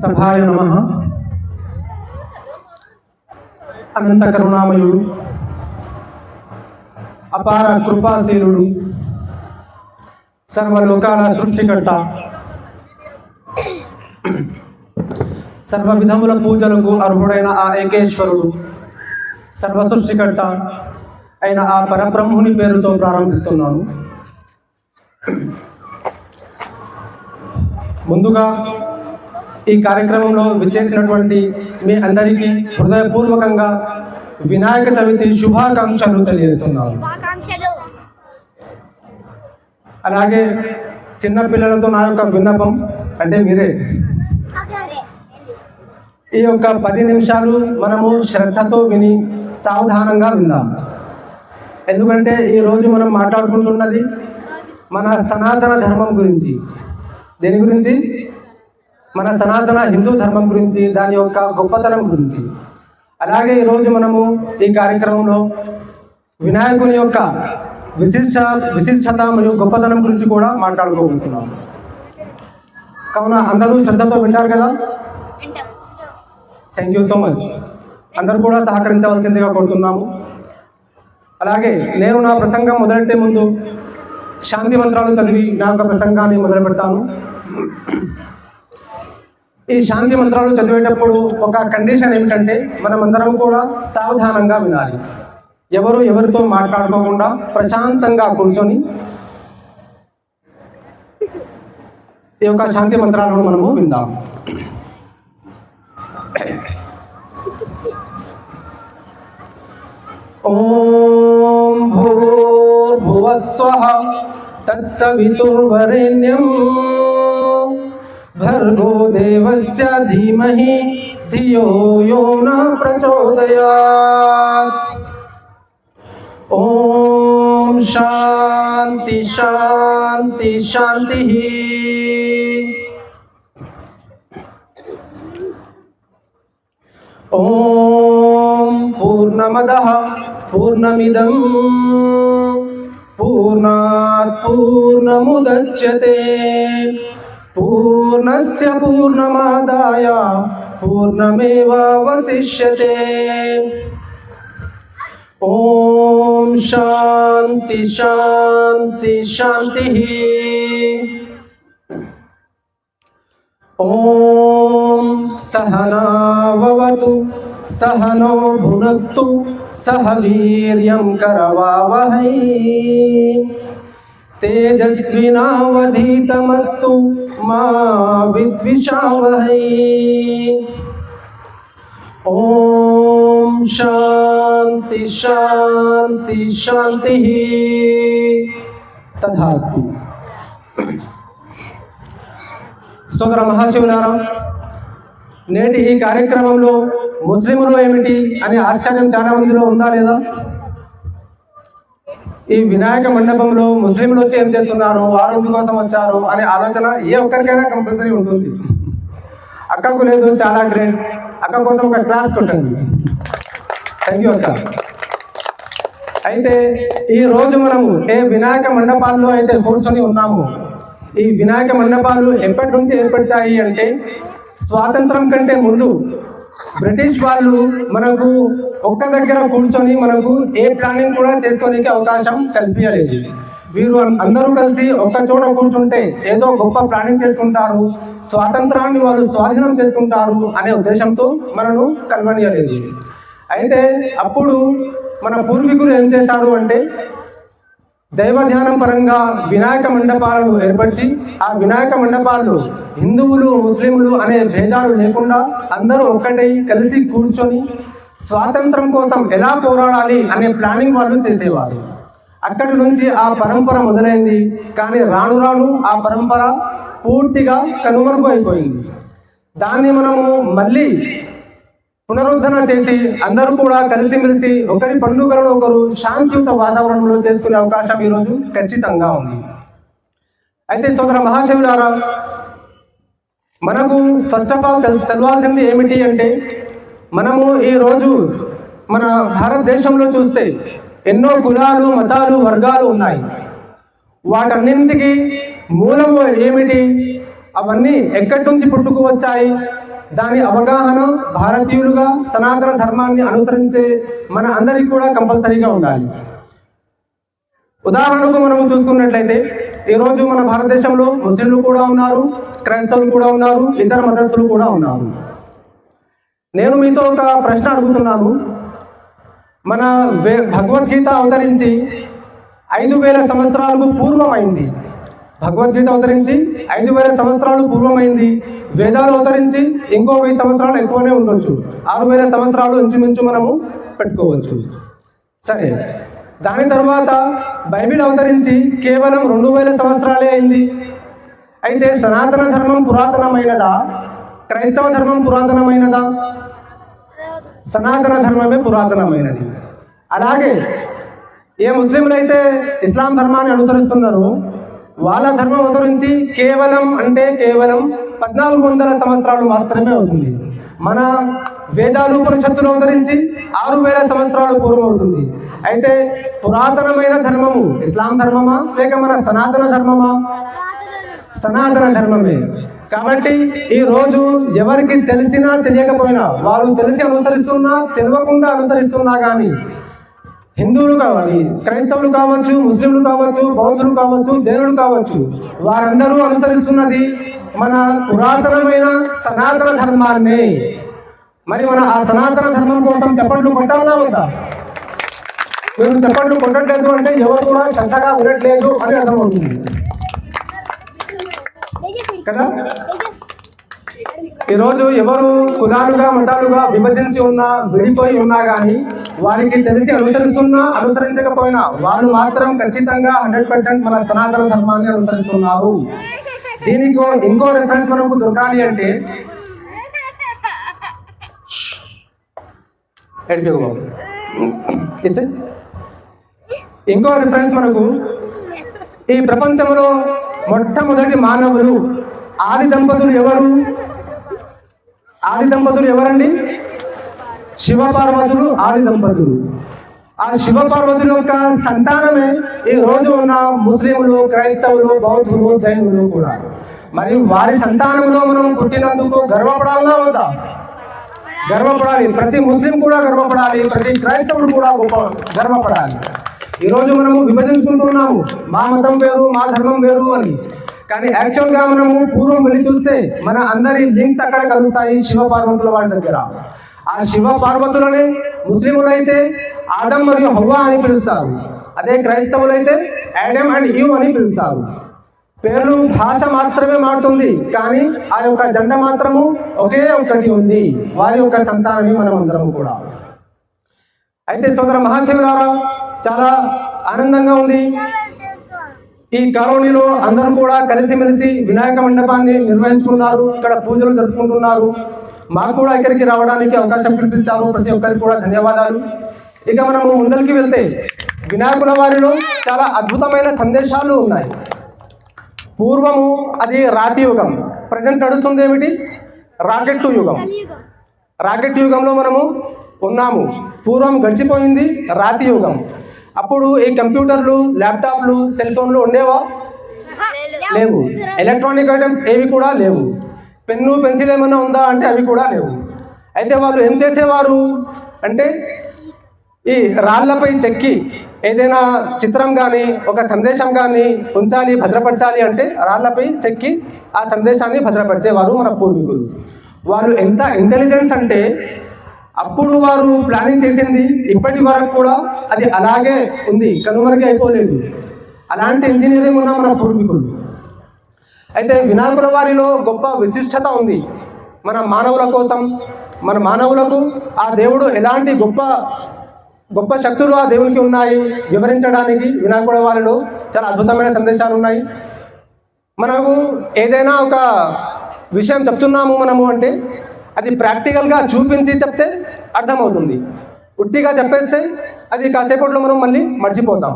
సభాయ నమ. అనంత కరుణామయుడు అపార కృపాశీలుడు సర్వలోకాల సృష్టికర్త సర్వ విధముల పూజలకు అర్హుడైన ఆ ఏకేశ్వరుడు సర్వ సృష్టికర్త అయిన ఆ పరబ్రహ్ముని పేరుతో ప్రారంభిస్తున్నాను. ముందుగా ఈ కార్యక్రమంలో విచ్చేసినటువంటి మీ అందరికీ హృదయపూర్వకంగా వినాయక చవితి శుభాకాంక్షలు తెలియజేస్తున్నాను. అలాగే చిన్న పిల్లలతో నా యొక్క విన్నపం అంటే మీరే. ఈ యొక్క పది నిమిషాలు మనము శ్రద్ధతో విని సావధానంగా విందాం. ఎందుకంటే ఈరోజు మనం మాట్లాడుకుంటున్నది మన సనాతన ధర్మం గురించి. దేని గురించి? మన సనాతన హిందూ ధర్మం గురించి దాని యొక్క గొప్పతనం గురించి. అలాగే ఈరోజు మనము ఈ కార్యక్రమంలో వినాయకుని యొక్క విశిష్ట విశిష్టత మరియు గొప్పతనం గురించి కూడా మాట్లాడుకోబోతున్నాం. కావున అందరూ శ్రద్ధతో వింటారు కదా? థ్యాంక్ యూ సో మచ్ అందరూ కూడా సహకరించవలసిందిగా కోరుతున్నాము. అలాగే నేను నా ప్రసంగం మొదలెట్టే ముందు శాంతి మంత్రాలు చదివి నా యొక్క ప్రసంగాన్ని మొదలు పెడతాను ఈ శాంతి మంత్రాలు చదివేటప్పుడు ఒక కండిషన్ ఏమిటంటే మనమందరం కూడా సావధానంగా వినాలి. ఎవరు ఎవరితో మాట్లాడుకోకుండా ప్రశాంతంగా కూర్చొని ఈ యొక్క శాంతి మంత్రాలను మనము విందాం. ఓం భూర్భువస్వః తత్సవితుర్వరేణ్యం భర్గో దేవస్య ధీమహి ధియో యో న ప్రచోదయాత్ ఓం శాంతి శాంతి శాంతి ఓం పూర్ణమదః పూర్ణమిదం పూర్ణాత్ పూర్ణముదచ్యతే पूर्णस्य पूर्णमादाय पूर्णमेवावशिष्यते। ॐ शान्ति शान्ति शान्तिः। ॐ सहनावतु सहनो भुनक्तु सह वीर्यं करवावहै। తేజస్వినావధీతమస్తు మా విద్విషావహై. ఓం శాంతి శాంతి శాంతి. తథాస్తి సోదర మహాశివులారా నేటి ఈ కార్యక్రమంలో ముస్లింలు ఏమిటి అనే ఆశ్చర్యం చాలా మందిలో ఉందా లేదా? ఈ వినాయక మండపంలో ముస్లింలు వచ్చి ఏం చేస్తున్నారు? వారు కోసం వచ్చారు? అనే ఆలోచన ఏ ఒక్కరికైనా కంపల్సరీ ఉంటుంది. అక్కకు లేదు చాలా గ్రేట్ అక్క కోసం ఒక క్లాస్ కొట్టండి. థ్యాంక్ యూ అక్క. అయితే ఈ రోజు మనము ఏ వినాయక మండపాల్లో అయితే కూర్చొని ఉన్నాము ఈ వినాయక మండపాలు ఎప్పటి నుంచి ఏర్పరిచాయి అంటే స్వాతంత్రం కంటే ముందు బ్రిటిష్ వాళ్ళు మనకు ఒక్క దగ్గర కూర్చొని మనకు ఏ ప్లానింగ్ కూడా చేసుకోనికి అవకాశం కల్పించలేదు. వీరు అందరూ కలిసి ఒక్క చోట కూర్చుంటే ఏదో గొప్ప ప్లానింగ్ చేసుకుంటారు స్వాతంత్రాన్ని వాళ్ళు స్వాధీనం చేసుకుంటారు అనే ఉద్దేశంతో మనను కలవనీయలేదు. అయితే అప్పుడు మన పూర్వీకులు ఏం చేశారు అంటే దైవ ధ్యానం పరంగా వినాయక మండపాలను ఏర్పరిచి ఆ వినాయక మండపాలు హిందువులు ముస్లింలు అనే భేదాలు లేకుండా అందరూ ఒక్కటై కలిసి కూర్చొని స్వాతంత్రం కోసం ఎలా పోరాడాలి అనే ప్లానింగ్ వాళ్ళు చేసేవారు. అక్కడి నుంచి ఆ పరంపర మొదలైంది కానీ రాను రాను ఆ పరంపర పూర్తిగా కనుమరుగు అయిపోయింది. దాన్ని మనము మళ్ళీ పునరుద్ధరణ చేసి అందరూ కూడా కలిసిమెలిసి ఒకరి పండుగలను ఒకరు శాంతియుత వాతావరణంలో చేసుకునే అవకాశం ఈరోజు ఖచ్చితంగా ఉంది. అయితే సోదర మహాశివులారా మనకు ఫస్ట్ ఆఫ్ ఆల్ తెల్ తెలవాల్సింది ఏమిటి అంటే మనము ఈరోజు మన భారతదేశంలో చూస్తే ఎన్నో కులాలు మతాలు వర్గాలు ఉన్నాయి. వాటన్నింటికి మూలము ఏమిటి? అవన్నీ ఎక్కడి నుంచి పుట్టుకు వచ్చాయి దాని అవగాహన భారతీయులుగా సనాతన ధర్మాన్ని అనుసరించే మన అందరికీ కూడా కంపల్సరీగా ఉండాలి. ఉదాహరణకు మనం చూసుకున్నట్లయితే ఈరోజు మన భారతదేశంలో ముస్లింలు కూడా ఉన్నారు క్రైస్తవులు కూడా ఉన్నారు ఇతర మతస్థులు కూడా ఉన్నారు. నేను మీతో ఒక ప్రశ్న అడుగుతున్నాను. మన భగవద్గీత అవతరించి ఐదు వేల సంవత్సరాలకు పూర్వమైంది. భగవద్గీత అవతరించి ఐదు వేల సంవత్సరాలు పూర్వమైంది. వేదాలు అవతరించి ఇంకో వెయ్యి సంవత్సరాలు ఎక్కువనే ఉండొచ్చు. ఆరు వేల సంవత్సరాలు ఇంచుమించు మనము పెట్టుకోవచ్చు. సరే. దాని తర్వాత బైబిల్ అవతరించి కేవలం రెండు వేల సంవత్సరాలే అయింది. అయితే సనాతన ధర్మం పురాతనమైనదా? క్రైస్తవ ధర్మం పురాతనమైనదా? సనాతన ధర్మమే పురాతనమైనది. అలాగే ఏ ముస్లింలు అయితే ఇస్లాం ధర్మాన్ని అనుసరిస్తున్నారో వాళ్ళ ధర్మం అనుసరించి కేవలం అంటే కేవలం పద్నాలుగు వందల సంవత్సరాలు మాత్రమే అవుతుంది మన వేదాలు పరిషత్తులు అవతరించి ఆరు వేల సంవత్సరాలు పూర్వం అవుతుంది అయితే పురాతనమైన ధర్మము ఇస్లాం ధర్మమా? లేక మన సనాతన ధర్మమా? సనాతన ధర్మమే. కాబట్టి ఈ రోజు ఎవరికి తెలిసినా తెలియకపోయినా వాళ్ళు తెలిసి అనుసరిస్తున్నా తెలియకుండా అనుసరిస్తున్నా కానీ హిందువులు కావాలి క్రైస్తవులు కావచ్చు ముస్లింలు కావచ్చు బౌద్ధులు కావచ్చు జైనులు కావచ్చు వారందరూ అనుసరిస్తున్నది మన పురాతనమైన సనాతన ధర్మాన్ని. మరి మన ఆ సనాతన ధర్మం కోసం చెప్పట్లు కొట్టాలా ఉందా మీరు చెప్పట్లు కొట్టట్లేదు అంటే ఎవరు కూడా శ్రద్ధగా వినట్లేదు అని అర్థమవుతుంది కదా? ఈరోజు ఎవరు కులాలుగా మతాలుగా విభజించి ఉన్నా విడిపోయి ఉన్నా కానీ వారికి తెలిసి అనుసరిస్తున్నా అనుసరించకపోయినా వాళ్ళు మాత్రం ఖచ్చితంగా హండ్రెడ్ పర్సెంట్ మన సనాతన ధర్మాన్ని అనుసరిస్తున్నారు. దీనికి ఇంకో రిఫరెన్స్ మనకు దొరకాలి అంటే ఎడిపి ఇంకో రిఫరెన్స్ మనకు ఈ ప్రపంచంలో మొట్టమొదటి మానవులు ఆది దంపతులు ఎవరు? ఆది దంపతులు ఎవరండి? శివ పార్వతులు ఆది దంపతులు. ఆ శివపార్వతుల యొక్క సంతానమే ఈ రోజు ఉన్న ముస్లింలు క్రైస్తవులు బౌద్ధులు జైనులు కూడా. మరి వారి సంతానంలో మనం పుట్టినందుకు గర్వపడాలన్నా వద్దా? గర్వపడాలి. ప్రతి ముస్లిం కూడా గర్వపడాలి. ప్రతి క్రైస్తవుడు కూడా గొప్ప గర్వపడాలి. ఈరోజు మనము విభజించుకుంటున్నాము. మా మతం వేరు మా ధర్మం వేరు అని. కానీ యాక్చువల్గా మనము పూర్వం వెళ్ళి చూస్తే మన అందరి లింక్స్ అక్కడ కలుగుతాయి శివపార్వతుల వారి దగ్గర. ఆ శివ పార్వతులని ముస్లింలైతే ఆదం మరియు హవ్వ అని పిలుస్తారు. అదే క్రైస్తవులైతే యాడమ్ అండ్ యూ అని పిలుస్తారు. పేరు భాష మాత్రమే మారుతుంది కానీ ఆ యొక్క జెండ మాత్రము ఒకే ఒకటి ఉంది. వారి యొక్క సంతానమే మనం అందరం కూడా. అయితే సోదర మహాశివులారా చాలా ఆనందంగా ఉంది. ఈ కాలనీలో అందరం కూడా కలిసిమెలిసి వినాయక మండపాన్ని నిర్వహించుకున్నారు ఇక్కడ పూజలు జరుపుకుంటున్నారు. మాకు కూడా ఇక్కడికి రావడానికి అవకాశం కల్పించారు. ప్రతి ఒక్కరికి కూడా ధన్యవాదాలు. ఇక మనము ముందరికి వెళ్తే వినాయకుల వారిలో చాలా అద్భుతమైన సందేశాలు ఉన్నాయి. పూర్వము అది రాతి యుగం. ప్రజెంట్ నడుస్తుంది ఏమిటి? రాకెట్ యుగం. రాకెట్ యుగంలో మనము ఉన్నాము. పూర్వం గడిచిపోయింది రాతి యుగం. అప్పుడు ఈ కంప్యూటర్లు ల్యాప్టాప్లు సెల్ ఫోన్లు ఉండేవా? లేవు. ఎలక్ట్రానిక్ ఐటమ్స్ ఏవి కూడా లేవు. పెన్ను పెన్సిల్ ఏమైనా ఉందా అంటే అవి కూడా లేవు. అయితే వాళ్ళు ఏం చేసేవారు అంటే ఈ రాళ్ళపై చెక్కి ఏదైనా చిత్రం కానీ ఒక సందేశం కానీ ఉంచాలి భద్రపరచాలి అంటే రాళ్ళపై చెక్కి ఆ సందేశాన్ని భద్రపరిచేవారు మన పూర్వీకులు. వాళ్ళు ఎంత ఇంటెలిజెన్స్ అంటే అప్పుడు వారు ప్లానింగ్ చేసింది ఇప్పటి వరకు కూడా అది అలాగే ఉంది. కనుమరుగు అయిపోలేదు అలాంటి ఇంజనీరింగ్ ఉన్న మన పూర్వీకులు. అయితే వినాయకుల వారిలో గొప్ప విశిష్టత ఉంది. మన మానవుల కోసం మన మానవులకు ఆ దేవుడు ఎలాంటి గొప్ప గొప్ప శక్తులు ఆ దేవునికి ఉన్నాయి వివరించడానికి వినాయకుల వారిలో చాలా అద్భుతమైన సందేశాలు ఉన్నాయి. మనము ఏదైనా ఒక విషయం చెప్తున్నాము మనము అంటే అది ప్రాక్టికల్గా చూపించి చెప్తే అర్థమవుతుంది. ఉట్టిగా చెప్పేస్తే అది కాసేపట్లో మనం మళ్ళీ మర్చిపోతాం.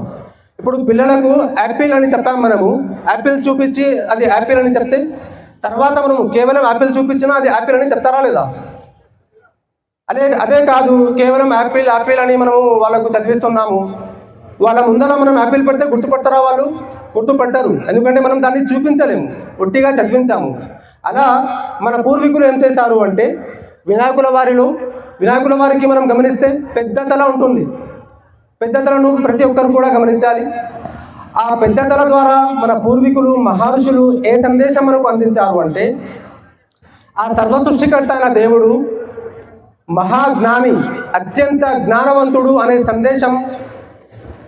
ఇప్పుడు పిల్లలకు యాపిల్ అని చెప్పాము మనము. యాపిల్ చూపించి అది యాపిల్ అని చెప్తే తర్వాత మనము కేవలం యాపిల్ చూపించినా అది యాపిల్ అని చెప్తారా లేదా? అదే అదే కాదు కేవలం యాపిల్ యాపిల్ అని మనము వాళ్ళకు చదివిస్తున్నాము. వాళ్ళ ముందర మనం యాపిల్ పెడితే గుర్తుపడతారా వాళ్ళు? గుర్తుపడ్డారు ఎందుకంటే మనం దాన్ని చూపించలేము. ఒట్టిగా చదివించాము. అలా మన పూర్వీకులు ఏం చేశారు అంటే వినాయకుల వారిలో వినాయకుల వారికి మనం గమనిస్తే పెద్ద తల ఉంటుంది. పెద్దతలను ప్రతి ఒక్కరు కూడా గమనించాలి. ఆ పెద్దతల ద్వారా మన పూర్వీకులు మహర్షులు ఏ సందేశం మనకు అందించారు అంటే ఆ సర్వ సృష్టికర్త అయిన దేవుడు మహాజ్ఞాని అత్యంత జ్ఞానవంతుడు అనే సందేశం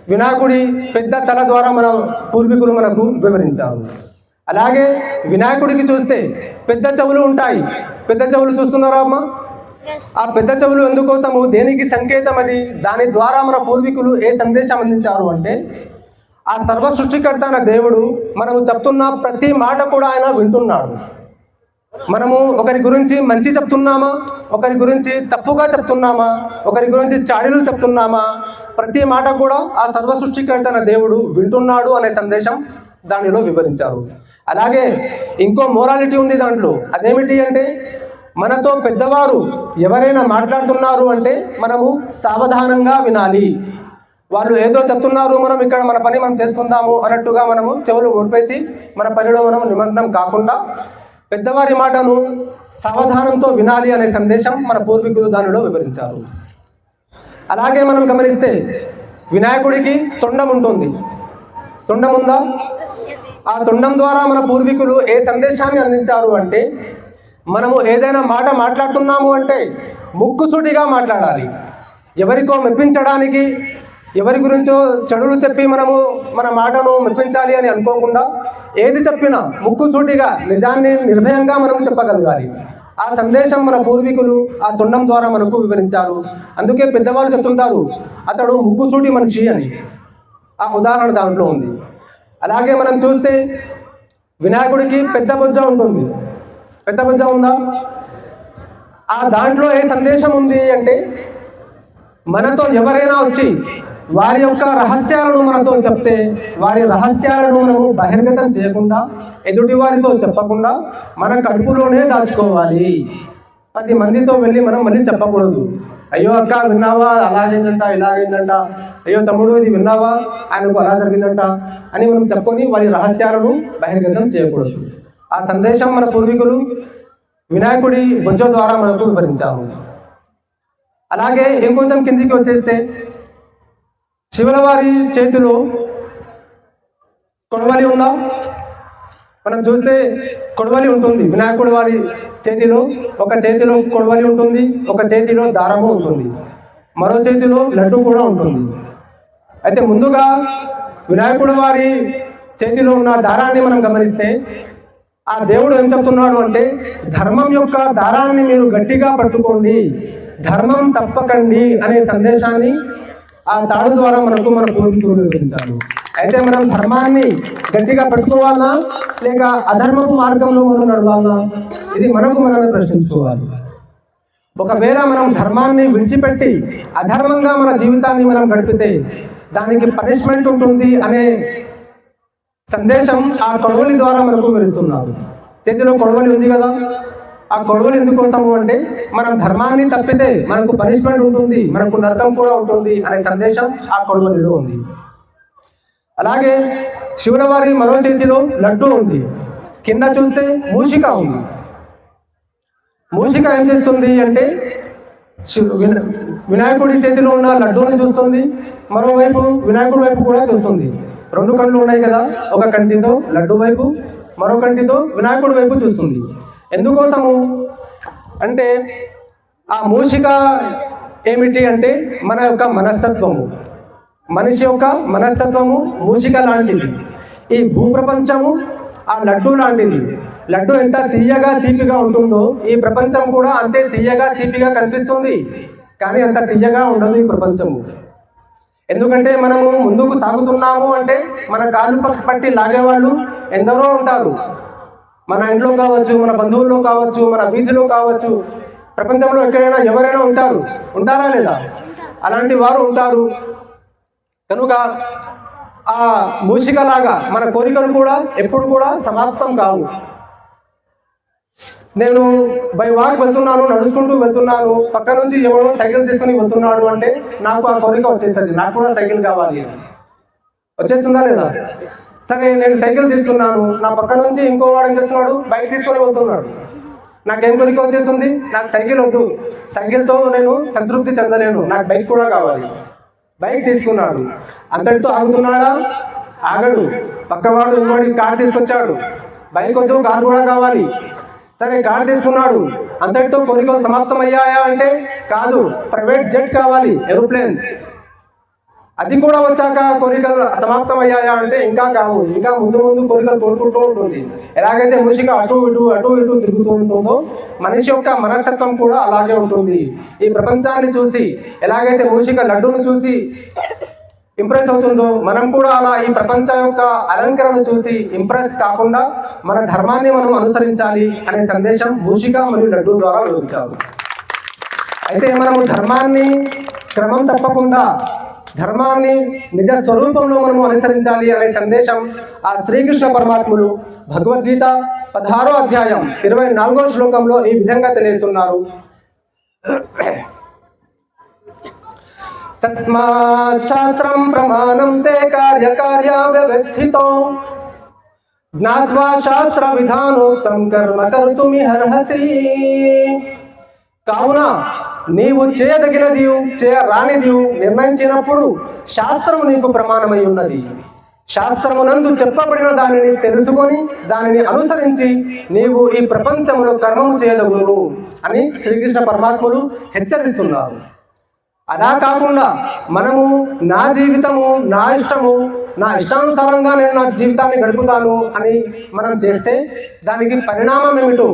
వినాయకుడి పెద్ద తల ద్వారా మన పూర్వీకులు మనకు వివరించారు. అలాగే వినాయకుడికి చూస్తే పెద్ద చెవులు ఉంటాయి. పెద్ద చెవులు చూస్తున్నారా అమ్మా? ఆ పెద్ద చెవులు ఎందుకోసము? దేనికి సంకేతం అది? దాని ద్వారా మన పూర్వీకులు ఏ సందేశం అందించారు అంటే ఆ సర్వ సృష్టికర్త అయిన దేవుడు మనము చెప్తున్న ప్రతి మాట కూడా ఆయన వింటున్నాడు. మనము ఒకరి గురించి మంచి చెప్తున్నామా? ఒకరి గురించి తప్పుగా చెప్తున్నామా? ఒకరి గురించి చాడీలు చెప్తున్నామా? ప్రతి మాట కూడా ఆ సర్వ సృష్టికర్త అయిన దేవుడు వింటున్నాడు అనే సందేశం దానిలో వివరించారు. అలాగే ఇంకో మోరాలిటీ ఉంది దాంట్లో. అదేమిటి అంటే మనతో పెద్దవారు ఎవరైనా మాట్లాడుతున్నారు అంటే మనము సావధానంగా వినాలి. వాళ్ళు ఏదో చెప్తున్నారు మనం ఇక్కడ మన పని మనం చేసుకుందాము అన్నట్టుగా మనము చెవులు ముడిపేసి మన పనిలో మనం నిమగ్నం కాకుండా పెద్దవారి మాటను సావధానంతో వినాలి అనే సందేశం మన పూర్వీకులు దానిలో వివరించారు. అలాగే మనం గమనిస్తే వినాయకుడికి తొండం ఉంటుంది. తొండం ఉందా? ఆ తొండం ద్వారా మన పూర్వీకులు ఏ సందేశాన్ని అందించారు అంటే మనము ఏదైనా మాట మాట్లాడుతున్నాము అంటే ముక్కుసూటిగా మాట్లాడాలి. ఎవరికో మెప్పించడానికి ఎవరి గురించో చెడులు చెప్పి మనము మన మాటను మెప్పించాలి అని అనుకోకుండా ఏది చెప్పినా ముక్కుసూటిగా నిజాన్ని నిర్భయంగా మనం చెప్పగలగాలి. ఆ సందేశం మన పూర్వీకులు ఆ తొండం ద్వారా మనకు వివరించారు. అందుకే పెద్దవాళ్ళు చెప్తుంటారు అతడు ముక్కుసూటి మనిషి అని. ఆ ఉదాహరణ దాంట్లో ఉంది. అలాగే మనం చూస్తే వినాయకుడికి పెద్ద బొజ్జ ఉంటుంది. పెద్ద బొజ్జ ఉందా? ఆ దాంట్లో ఏ సందేశం ఉంది అంటే మనతో ఎవరైనా వచ్చి వారి యొక్క రహస్యాలను మనతో చెప్తే వారి రహస్యాలను మనము బహిర్గతం చేయకుండా ఎదుటి వారితో చెప్పకుండా మన కడుపులోనే దాచుకోవాలి. పది మందితో వెళ్ళి మనం మళ్ళీ చెప్పకూడదు. అయ్యో అక్క విన్నావా? అలాగేందంట అయిందంట. అయ్యో తమ్ముడు ఇది విన్నావా? ఆయనకు అలా జరిగిందంట అని మనం చెప్పుకొని వారి రహస్యాలను బహిర్గతం చేయకూడదు. ఆ సందేశం మన పూర్వీకులు వినాయకుడి బొజ్జ ద్వారా మనకు వివరించాము. అలాగే ఇంకొంచెం కిందికి వచ్చేస్తే శివుల వారి చేతిలో కొడవలి ఉందా మనం చూస్తే కొడవలి ఉంటుంది. వినాయకుడి వారి చేతిలో ఒక చేతిలో కొడవలి ఉంటుంది ఒక చేతిలో దారము ఉంటుంది. మరో చేతిలో లడ్డు కూడా ఉంటుంది. అయితే ముందుగా వినాయకుడి వారి చేతిలో ఉన్న దారాన్ని మనం గమనిస్తే ఆ దేవుడు ఏం చెప్తున్నాడు అంటే ధర్మం యొక్క దారాన్ని మీరు గట్టిగా పట్టుకోండి ధర్మం తప్పకండి అనే సందేశాన్ని ఆ తాడు ద్వారా మనకు మన పూర్వీకులు వివరించారు. అయితే మనం ధర్మాన్ని గట్టిగా పట్టుకోవాలా లేక అధర్మపు మార్గంలో మనం నడవాలా? ఇది మనకు మనమే ప్రశ్నించుకోవాలి. ఒకవేళ మనం ధర్మాన్ని విడిచిపెట్టి అధర్మంగా మన జీవితాన్ని మనం గడిపితే దానికి పనిష్మెంట్ ఉంటుంది అనే సందేశం ఆ కొడవలి ద్వారా మనకు వెళుతున్నారు చేతిలో కొడవలి ఉంది కదా? ఆ కొడవలి ఎందుకోసము అంటే మనం ధర్మాన్ని తప్పితే మనకు పనిష్మెంట్ ఉంటుంది మనకు నరకం కూడా ఉంటుంది అనే సందేశం ఆ కొడవలిలో ఉంది. అలాగే శివుల వారి మరో చేతిలో లడ్డు ఉంది. కింద చూస్తే మూషిక ఉంది. మూషిక ఏం చేస్తుంది అంటే విన- వినాయకుడి చేతిలో ఉన్న లడ్డూని చూస్తుంది మరోవైపు వినాయకుడి వైపు కూడా చూస్తుంది. రెండు కళ్ళు ఉన్నాయి కదా ఒక కంటితో లడ్డు వైపు మరో కంటితో వినాయకుడి వైపు చూస్తుంది. ఎందుకోసము? అంటే ఆ మూషిక ఏమిటి అంటే మన యొక్క మనస్తత్వము. మనిషి యొక్క మనస్తత్వము మూషిక లాంటిది. ఈ భూప్రపంచము ఆ లడ్డు లాంటిది. లడ్డు ఎంత తీయగా తీపిగా ఉంటుందో ఈ ప్రపంచం కూడా అంతే తీయగా తీపిగా కనిపిస్తుంది. కానీ అంత తీయగా ఉండదు ఈ ప్రపంచము. ఎందుకంటే మనము ముందుకు సాగుతున్నాము అంటే మన కాలు పక్క పట్టి లాగేవాళ్ళు ఎందరో ఉంటారు. మన ఇంట్లో కావచ్చు మన బంధువుల్లో కావచ్చు మన వీధిలో కావచ్చు ప్రపంచంలో ఎక్కడైనా ఎవరైనా ఉంటారు. ఉంటారా లేదా? అలాంటి వారు ఉంటారు. కనుక ఆ మూషికలాగా మన కోరికలు కూడా ఎప్పుడు కూడా సమాప్తం కావు. నేను బై వాక్ వెళ్తున్నాను నడుచుకుంటూ వెళ్తున్నాను పక్క నుంచి ఎవడో సైకిల్ తీసుకుని వెళ్తున్నాడు అంటే నాకు ఆ కోరిక వచ్చేస్తుంది. నాకు కూడా సైకిల్ కావాలి. వచ్చేస్తుందా లేదా? సరే నేను సైకిల్ తీసుకున్నాను. నా పక్క నుంచి ఇంకో వాడు ఏం చేస్తున్నాడు? బైక్ తీసుకొని వెళ్తున్నాడు. నాకేం కొలిక వచ్చేస్తుంది? నాకు సైకిల్ వద్దు. సైకిల్తో నేను సంతృప్తి చెందలేను. నాకు బైక్ కూడా కావాలి. బైక్ తీసుకున్నాడు. అంతటితో ఆగుతున్నాడా? ఆగడు. పక్కవాడు ఇంకోటి కార్ తీసుకొచ్చాడు. బైక్ వద్దు కార్ కూడా కావాలి. సరే కార్ తీసుకున్నాడు. అంతటితో కోరికలు సమాప్తం అయ్యాయా అంటే? కాదు ప్రైవేట్ జెట్ కావాలి ఏరోప్లేన్. అది కూడా వచ్చాక కోరికలు సమాప్తం అయ్యాయా అంటే ఇంకా కావు. ఇంకా ముందు ముందు కోరికలు కోరుకుంటూ ఉంటుంది. ఎలాగైతే మనిషిగా అటు ఇటు అటు ఇటు తిరుగుతూ ఉంటుందో మనిషి యొక్క మనస్తత్వం కూడా అలాగే ఉంటుంది. ఈ ప్రపంచాన్ని చూసి ఎలాగైతే మనిషిగా లడ్డూను చూసి ఇంప్రెస్ అవుతుందో మనం కూడా అలా ఈ ప్రపంచం యొక్క అలంకరణను చూసి ఇంప్రెస్ కాకుండా మన ధర్మాన్ని మనం అనుసరించాలి అనే సందేశం మూషిక మరియు లడ్డు ద్వారా వివరించారు అయితే మనము ధర్మాన్ని క్రమం తప్పకుండా ధర్మాన్ని నిజ స్వరూపంలో మనము అనుసరించాలి అనే సందేశం ఆ శ్రీకృష్ణ పరమాత్ములు భగవద్గీత పదహారో అధ్యాయం ఇరవై నాలుగో శ్లోకంలో ఈ విధంగా తెలియజేస్తున్నారు. తస్మాత్ శాస్త్రం ప్రమాణం తే కార్యకార్య వ్యవస్థితో జ్ఞాత్వా శాస్త్ర విధానోక్తం కర్మ కర్తుమి అర్హసి కావున నీవు చేయదగినది చేయరానిది నిర్ణయించినప్పుడు శాస్త్రము నీకు ప్రమాణమై ఉన్నది. శాస్త్రమునందు చెప్పబడిన దానిని తెలుసుకొని దానిని అనుసరించి నీవు ఈ ప్రపంచములో కర్మము చేయదగును అని శ్రీకృష్ణ పరమాత్ములు హెచ్చరిస్తున్నారు. అలా కాకుండా మనము నా జీవితము నా ఇష్టము నా ఇష్టానుసారంగా నేను నా జీవితాన్ని గడుపుతాను అని మనం చేస్తే దానికి పరిణామం ఏమిటో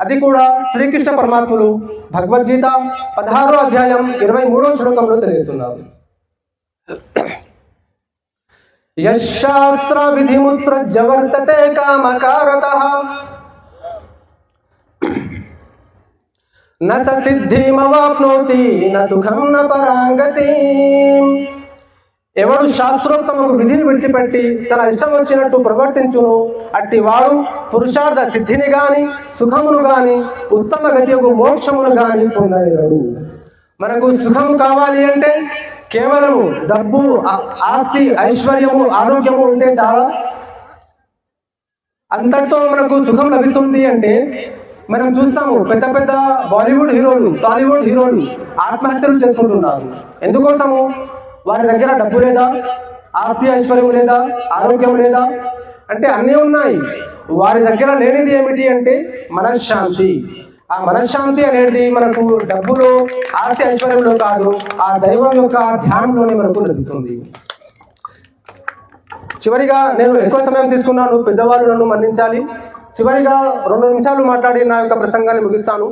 అది కూడా శ్రీకృష్ణ పరమాత్ములు భగవద్గీత పదహారో అధ్యాయం ఇరవై మూడో శ్లోకంలో తెలియజేస్తున్నారు. యశాస్త్ర విధిముత్ర జవర్తతే కామకారత న స సిద్ధిమవాప్నోతి న సుఖం న పరాంగతి ఎవడు శాస్త్రోక్తమకు విధిని విడిచిపెట్టి తన ఇష్టం వచ్చినట్టు ప్రవర్తించును అట్టి వాడు పురుషార్థ సిద్ధిని గాని సుఖమును గాని ఉత్తమ గతి మోక్షమును గాని పొందలేడు. మనకు సుఖం కావాలి అంటే కేవలము డబ్బు ఆస్తి ఐశ్వర్యము ఆరోగ్యము ఉంటే చాలా. అంతటితో మనకు సుఖం లభిస్తుంది అంటే మనం చూస్తాము పెద్ద పెద్ద బాలీవుడ్ హీరోలు టాలీవుడ్ హీరోలు ఆత్మహత్యలు చేసుకుంటున్నారు. ఎందుకోసము? వారి దగ్గర డబ్బు లేదా ఆస్తి ఐశ్వర్యం లేదా ఆరోగ్యం లేదా? అంటే అన్నీ ఉన్నాయి. వారి దగ్గర లేనిది ఏమిటి అంటే మనశ్శాంతి. ఆ మనశ్శాంతి అనేది మనకు డబ్బులో ఆస్తి ఐశ్వర్యంలో కాదు ఆ దైవం యొక్క ధ్యానంలోనే మనకు లభిస్తుంది. చివరిగా నేను ఎక్కువ సమయం తీసుకున్నాను. పెద్దవాళ్ళు నన్ను మన్నించాలి. చివరిగా రెండు నిమిషాలు మాట్లాడి నా యొక్క ప్రసంగాన్ని ముగిస్తాను.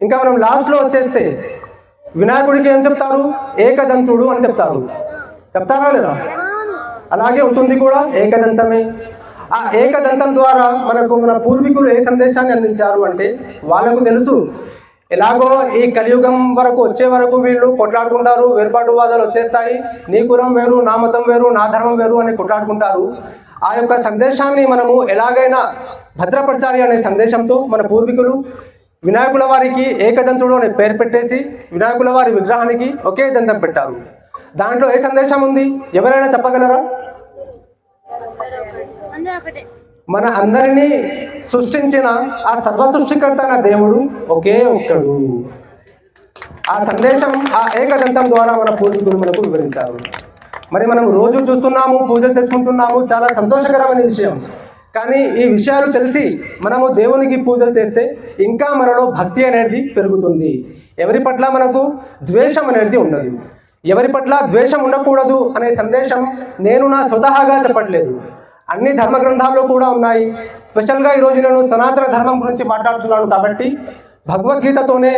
ఇంకా మనం లాస్ట్లో వచ్చేస్తే వినాయకుడికి ఏం చెప్తారు? ఏకదంతుడు అని చెప్తారు. చెప్తారా లేదా? అలాగే ఉంటుంది కూడా ఏకదంతమే. ఆ ఏకదంతం ద్వారా మనకు మన పూర్వీకులు ఏ సందేశాన్ని అందించారు అంటే వాళ్ళకు తెలుసు. ఎలాగో ఈ కలియుగం వరకు వచ్చే వరకు వీళ్ళు కొట్లాడుకుంటారు వేర్పాటు వాదాలు వచ్చేస్తాయి. నీ కులం వేరు నా మతం వేరు నా ధర్మం వేరు అని కొట్లాడుకుంటారు. ఆ యొక్క సందేశాన్ని మనము ఎలాగైనా భద్రపరచాలి అనే సందేశంతో మన పూర్వీకులు వినాయకుల వారికి ఏకదంతుడు అనే పేరు పెట్టేసి వినాయకుల వారి విగ్రహానికి ఒకే దంతం పెట్టారు. దాంట్లో ఏ సందేశం ఉంది? ఎవరైనా చెప్పగలరా? మన అందరినీ సృష్టించిన ఆ సర్వ సృష్టికర్త దేవుడు ఒకే ఒక్కడు. ఆ సందేశం ఆ ఏకదంతం ద్వారా మన పూర్వీకులు మనకు వివరించారు. మరి మనం రోజు చూస్తున్నాము పూజలు చేసుకుంటున్నాము చాలా సంతోషకరమైన విషయం. కానీ ఈ విషయాలు తెలిసి మనము దేవునికి పూజలు చేస్తే ఇంకా మనలో భక్తి అనేది పెరుగుతుంది. ఎవరి పట్ల మనకు ద్వేషం అనేది ఉండదు. ఎవరి పట్ల ద్వేషం ఉండకూడదు అనే సందేశం నేను నా స్వతహాగా చెప్పట్లేదు. అన్ని ధర్మ గ్రంథాల్లో కూడా ఉన్నాయి. స్పెషల్గా ఈరోజు నేను సనాతన ధర్మం గురించి మాట్లాడుతున్నాను కాబట్టి భగవద్గీతతోనే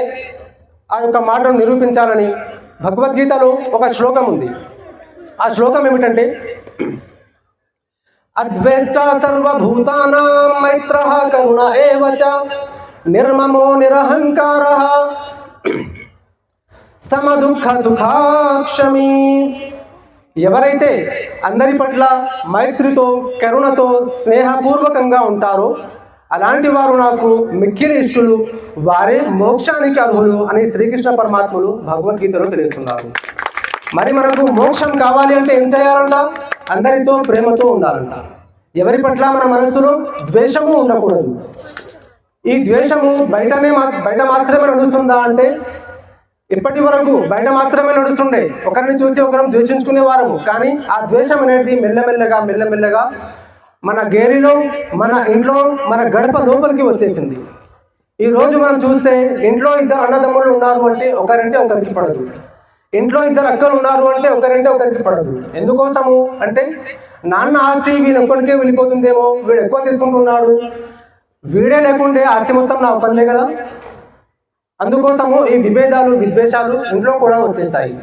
ఆ యొక్క మాటను నిరూపించాలని భగవద్గీతలో ఒక శ్లోకం ఉంది. ఆ శ్లోకం ఏమిటంటే అద్వేష్టా సర్వభూతానాం మైత్ర కరుణ ఏవ చ నిర్మమో నిరహంకార. సమదుఃఖ సుఖాక్షమి. ఎవరైతే అందరి పట్ల మైత్రితో కరుణతో స్నేహపూర్వకంగా ఉంటారో అలాంటి వారు నాకు మిక్కిలి ఇష్టలు వారే మోక్షానికి అర్హులు అని శ్రీకృష్ణ పరమాత్ములు భగవద్గీతలో తెలుస్తున్నారు మరి మనకు మోక్షం కావాలి అంటే ఏం చేయాలంట? అందరితో ప్రేమతో ఉండాలంట. ఎవరి పట్ల మన మనసులో ద్వేషము ఉండకూడదు. ఈ ద్వేషము బయటనే మా బయట మాత్రమే నడుస్తుందా అంటే ఇప్పటి వరకు బయట మాత్రమే నడుస్తుండే. ఒకరిని చూసి ఒకరం ద్వేషించుకునే వారము. కానీ ఆ ద్వేషం అనేది మెల్లమెల్లగా మెల్లమెల్లగా మన గేరిలో మన ఇంట్లో మన గడప లోపలికి వచ్చేసింది. ఈ రోజు మనం చూస్తే ఇంట్లో ఇద్దరు అన్నదమ్ములు ఉన్నారు అంటే ఒకరింటే ఒకరికి పడదు. ఇంట్లో ఇద్దరు అక్కలు ఉన్నారు అంటే ఒకరింటే ఒకరికి పడదు. ఎందుకోసము? అంటే నాన్న ఆస్తి వీడు ఒక్కరికే వెళ్ళిపోతుందేమో? వీడు ఎక్కువ తీసుకుంటున్నాడు. వీడే లేకుండే ఆస్తి మొత్తం నా ఒక్కరిదే కదా? అందుకోసము ఈ విభేదాలు విద్వేషాలు ఇంట్లో కూడా వచ్చేసాయి.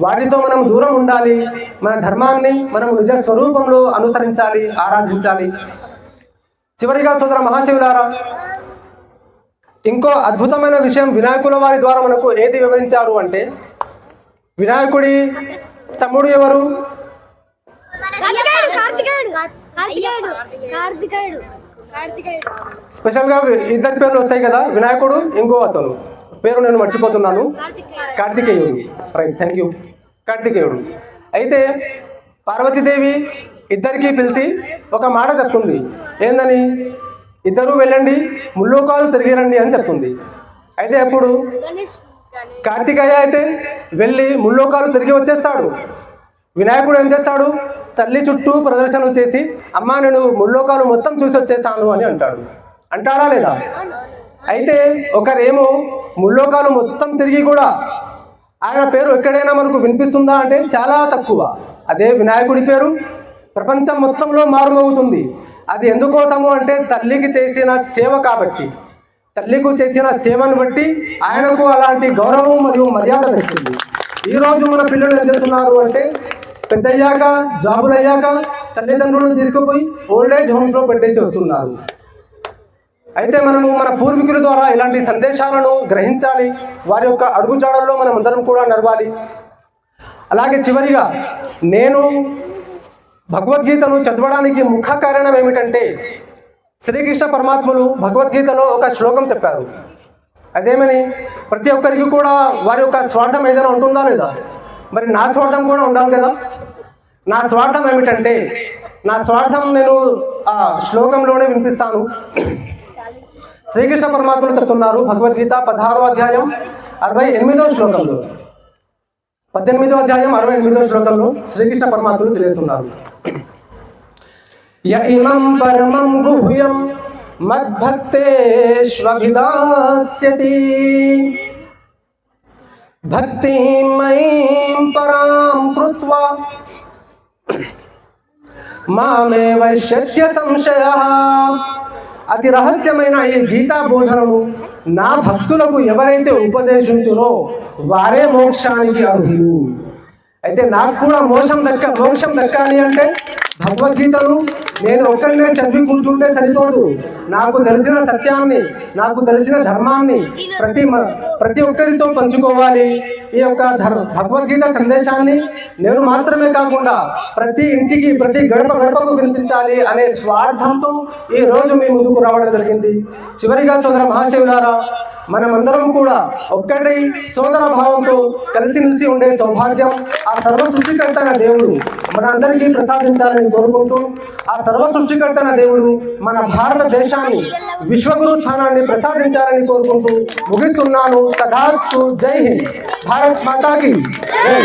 వాటితో మనం దూరం ఉండాలి. మన ధర్మాన్ని మనం నిజ స్వరూపంలో అనుసరించాలి ఆరాధించాలి. చివరిగా సోదర మహాశివులారా ఇంకో అద్భుతమైన విషయం వినాయకుల వారి ద్వారా మనకు ఏది వివరించారు అంటే వినాయకుడి తమ్ముడు ఎవరు? స్పెషల్గా ఇద్దరి పేర్లు వస్తాయి కదా వినాయకుడు ఇంకో అతను. పేరు నేను మర్చిపోతున్నాను. కార్తికేయుడు. రైట్ థ్యాంక్ యూ కార్తికేయుడు. అయితే పార్వతీదేవి ఇద్దరికి పిలిచి ఒక మాట చెప్తుంది. ఏందని? ఇద్దరు వెళ్ళండి ముల్లోకాలు తిరిగి రండి అని చెప్తుంది. అయితే అప్పుడు కార్తికేయ అయితే వెళ్ళి ముల్లోకాలు తిరిగి వచ్చేస్తాడు. వినాయకుడు ఏం చేస్తాడు? తల్లి చుట్టూ ప్రదర్శన చేసి అమ్మా నేను ముల్లోకాలు మొత్తం చూసి వచ్చేసాను అని అంటాడు. అంటాడా లేదా? అయితే ఒకరేమో ముల్లోకాలు మొత్తం తిరిగి కూడా ఆయన పేరు ఎక్కడైనా మనకు వినిపిస్తుందా అంటే చాలా తక్కువ. అదే వినాయకుడి పేరు. ప్రపంచం మొత్తంలో మారుమవుతుంది అది ఎందుకోసము అంటే తల్లికి చేసిన సేవ కాబట్టి. తల్లికు చేసిన సేవను బట్టి ఆయనకు అలాంటి గౌరవం మరియు మర్యాద దక్కింది ఈ రోజు మన పిల్లలు ఏం చేస్తున్నారు అంటే పెద్దయ్యాక జాబులు అయ్యాక తల్లిదండ్రులను తీసుకుపోయి ఓల్డ్ ఏజ్ హోమ్స్లో పెట్టేసి వస్తున్నారు. అయితే మనము మన పూర్వీకుల ద్వారా ఇలాంటి సందేశాలను గ్రహించాలి. వారి యొక్క అడుగుజాడల్లో మనం అందరం కూడా నడవాలి. అలాగే చివరిగా నేను భగవద్గీతను చదవడానికి ముఖ్య కారణం ఏమిటంటే శ్రీకృష్ణ పరమాత్ములు భగవద్గీతలో ఒక శ్లోకం చెప్పారు. అదేమని? ప్రతి ఒక్కరికి కూడా వారి యొక్క స్వార్థం ఏదైనా ఉంటుందా లేదా? మరి నా స్వార్థం కూడా ఉండాలి కదా? నా స్వార్థం ఏమిటంటే నా స్వార్థం నేను ఆ శ్లోకంలోనే వినిపిస్తాను. శ్రీకృష్ణ పరమాత్ములు చెప్తున్నారు భగవద్గీత పదహారో అధ్యాయం అరవై ఎనిమిదో శ్లోకంలో. పద్దెనిమిదో అధ్యాయం అరవై ఎనిమిదో శ్లోకంలో శ్రీకృష్ణ పరమాత్ములు తెలియజేస్తున్నారు. య ఇమం పరమం గుహ్యం మద్భక్తేష్వభిదాస్యతి భక్తి మయీం పరాం కృత్వా మామే వైశ్యత్య సంశయ అతి రహస్యమైన ఈ గీతా బోధనను నా భక్తులకు ఎవరైతే ఉపదేశించునో వారే మోక్షానికి అర్హులు. అయితే నాకు కూడా మోక్షం దక్క మోక్షం దక్కాలి అంటే భగవద్గీతను నేను ఒకరినే చదువుకుంటుంటే సరిపోదు. నాకు తెలిసిన సత్యాన్ని నాకు తెలిసిన ధర్మాన్ని ప్రతి మ- ప్రతి ఒక్కరితో పంచుకోవాలి. ఈ యొక్క ధర్ భగవద్గీత సందేశాన్ని నేను మాత్రమే కాకుండా ప్రతి ఇంటికి ప్రతి గడప గడపకు వినిపించాలి అనే స్వార్థంతో ఈ రోజు మీ ముందుకు రావడం జరిగింది. చివరిగా సోదర మహాశివులారా మనమందరం కూడా ఒక్కటై సోదర భావంతో కలిసిమెలిసి ఉండే సౌభాగ్యం ఆ సర్వ సృష్టికర్తన దేవుడు మన అందరికీ ప్రసాదించాలని కోరుకుంటూ ఆ సర్వ సృష్టికర్తన దేవుడు మన భారతదేశాన్ని విశ్వగురు స్థానాన్ని ప్రసాదించాలని కోరుకుంటూ ముగిస్తున్నాను. తదాస్తు జై హింద్. భారత్ మాతాకి జై.